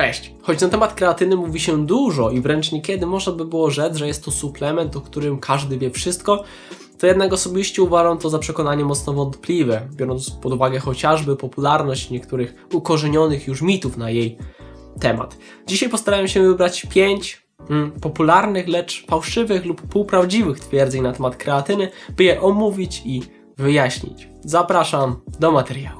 Cześć! Choć na temat kreatyny mówi się dużo i wręcz niekiedy można by było rzec, że jest to suplement, o którym każdy wie wszystko, to jednak osobiście uważam to za przekonanie mocno wątpliwe, biorąc pod uwagę chociażby popularność niektórych ukorzenionych już mitów na jej temat. Dzisiaj postarałem się wybrać pięć mm, popularnych, lecz fałszywych lub półprawdziwych twierdzeń na temat kreatyny, by je omówić i wyjaśnić. Zapraszam do materiału.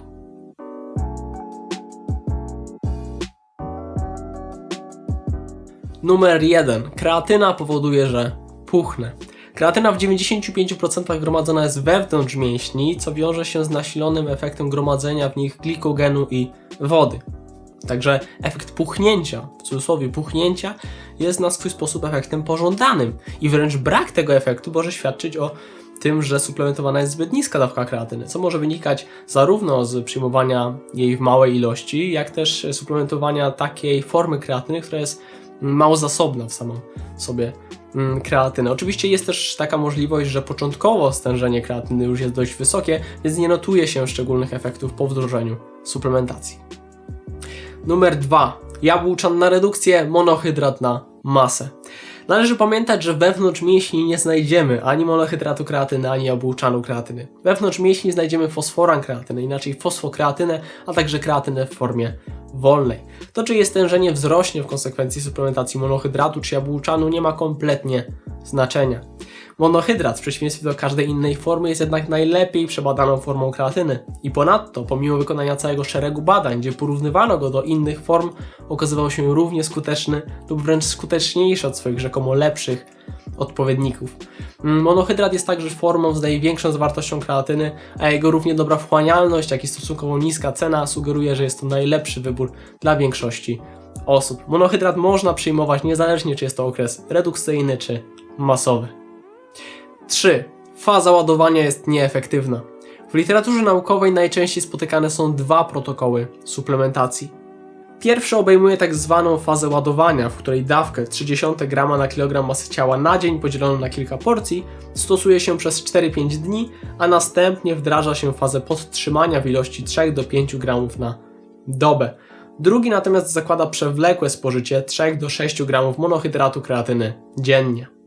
Numer 1. Kreatyna powoduje, że puchnę. Kreatyna w 95% gromadzona jest wewnątrz mięśni, co wiąże się z nasilonym efektem gromadzenia w nich glikogenu i wody. Także efekt puchnięcia, w cudzysłowie puchnięcia, jest na swój sposób efektem pożądanym. I wręcz brak tego efektu może świadczyć o tym, że suplementowana jest zbyt niska dawka kreatyny, co może wynikać zarówno z przyjmowania jej w małej ilości, jak też suplementowania takiej formy kreatyny, która jest mało zasobna w samą sobie mm, kreatynę. Oczywiście jest też taka możliwość, że początkowo stężenie kreatyny już jest dość wysokie, więc nie notuje się szczególnych efektów po wdrożeniu suplementacji. Numer 2. Jabłczan na redukcję, monohydrat na masę. Należy pamiętać, że wewnątrz mięśni nie znajdziemy ani monohydratu kreatyny, ani jabłczanu kreatyny. Wewnątrz mięśni znajdziemy fosforan kreatyny, inaczej fosfokreatynę, a także kreatynę w formie wolnej. To, czy jej stężenie wzrośnie w konsekwencji suplementacji monohydratu czy jabłczanu, nie ma kompletnie znaczenia. Monohydrat, w przeciwieństwie do każdej innej formy, jest jednak najlepiej przebadaną formą kreatyny. I ponadto, pomimo wykonania całego szeregu badań, gdzie porównywano go do innych form, okazywał się równie skuteczny lub wręcz skuteczniejszy od swoich rzekomo lepszych odpowiedników. Mm, Monohydrat jest także formą z największą zawartością kreatyny, a jego równie dobra wchłanialność, jak i stosunkowo niska cena sugeruje, że jest to najlepszy wybór dla większości osób. Monohydrat można przyjmować niezależnie, czy jest to okres redukcyjny czy masowy. 3. Faza ładowania jest nieefektywna. W literaturze naukowej najczęściej spotykane są dwa protokoły suplementacji. Pierwszy obejmuje tak zwaną fazę ładowania, w której dawkę 30 g na kilogram masy ciała na dzień podzieloną na kilka porcji stosuje się przez 4-5 dni, a następnie wdraża się fazę podtrzymania w ilości 3 do 5 g na dobę. Drugi natomiast zakłada przewlekłe spożycie 3 do 6 g monohydratu kreatyny dziennie.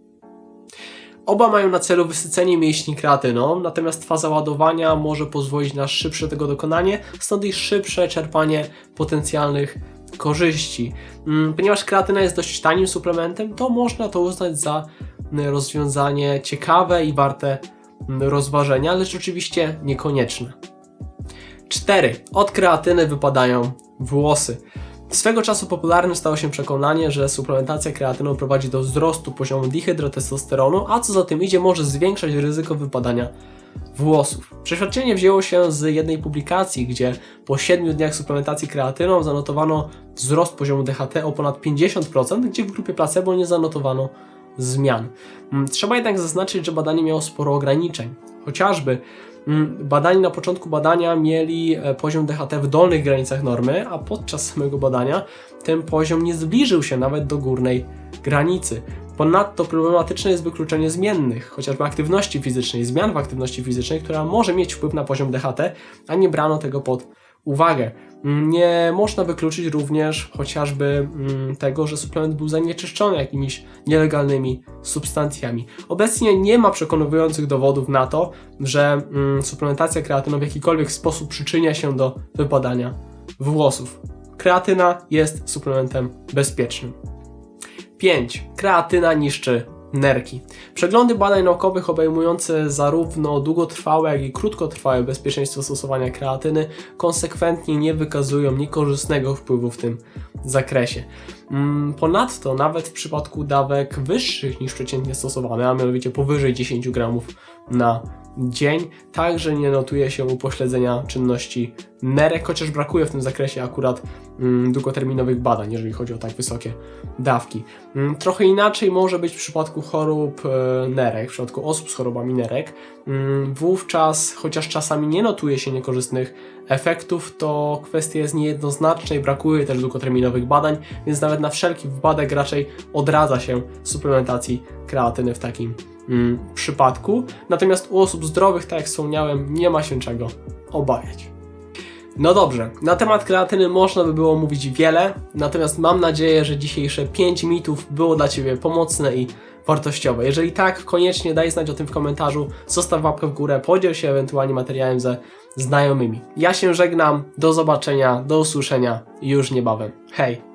Oba mają na celu wysycenie mięśni kreatyną, natomiast faza ładowania może pozwolić na szybsze tego dokonanie, stąd i szybsze czerpanie potencjalnych korzyści. Mm, Ponieważ kreatyna jest dość tanim suplementem, to można to uznać za mm, rozwiązanie ciekawe i warte mm, rozważenia, lecz oczywiście niekonieczne. 4. Od kreatyny wypadają włosy. Swego czasu popularnym stało się przekonanie, że suplementacja kreatyną prowadzi do wzrostu poziomu dihydrotestosteronu, a co za tym idzie może zwiększać ryzyko wypadania włosów. Przeświadczenie wzięło się z jednej publikacji, gdzie po 7 dniach suplementacji kreatyną zanotowano wzrost poziomu DHT o ponad 50%, gdzie w grupie placebo nie zanotowano zmian. Mm, Trzeba jednak zaznaczyć, że badanie miało sporo ograniczeń. Chociażby Badani na początku badania mieli e, poziom DHT w dolnych granicach normy, a podczas samego badania ten poziom nie zbliżył się nawet do górnej granicy. Ponadto problematyczne jest wykluczenie zmiennych, chociażby aktywności fizycznej, zmian w aktywności fizycznej, która może mieć wpływ na poziom DHT, a nie brano tego pod uwagę. Mm, Nie można wykluczyć również chociażby mm, tego, że suplement był zanieczyszczony jakimiś nielegalnymi substancjami. Obecnie nie ma przekonujących dowodów na to, że mm, suplementacja kreatyną w jakikolwiek sposób przyczynia się do wypadania włosów. Kreatyna jest suplementem bezpiecznym. 5. Kreatyna niszczy nerki. Przeglądy badań naukowych obejmujące zarówno długotrwałe, jak i krótkotrwałe bezpieczeństwo stosowania kreatyny konsekwentnie nie wykazują niekorzystnego wpływu w tym zakresie. Mm, Ponadto, nawet w przypadku dawek wyższych niż przeciętnie stosowane, a mianowicie powyżej 10 gramów na dzień, także nie notuje się upośledzenia czynności nerek, chociaż brakuje w tym zakresie akurat mm, długoterminowych badań, jeżeli chodzi o tak wysokie dawki. Mm, trochę inaczej może być w przypadku chorób e, nerek, w przypadku osób z chorobami nerek. Mm, wówczas, chociaż czasami nie notuje się niekorzystnych efektów, to kwestia jest niejednoznaczna i brakuje też długoterminowych badań, więc nawet na wszelki wypadek raczej odradza się suplementacji kreatyny w takim mm, przypadku. Natomiast u osób zdrowych, tak jak wspomniałem, nie ma się czego obawiać. No dobrze, na temat kreatyny można by było mówić wiele, natomiast mam nadzieję, że dzisiejsze 5 mitów było dla Ciebie pomocne i wartościowe. Jeżeli tak, koniecznie daj znać o tym w komentarzu, zostaw łapkę w górę, podziel się ewentualnie materiałem ze znajomymi. Ja się żegnam, do zobaczenia, do usłyszenia już niebawem. Hej!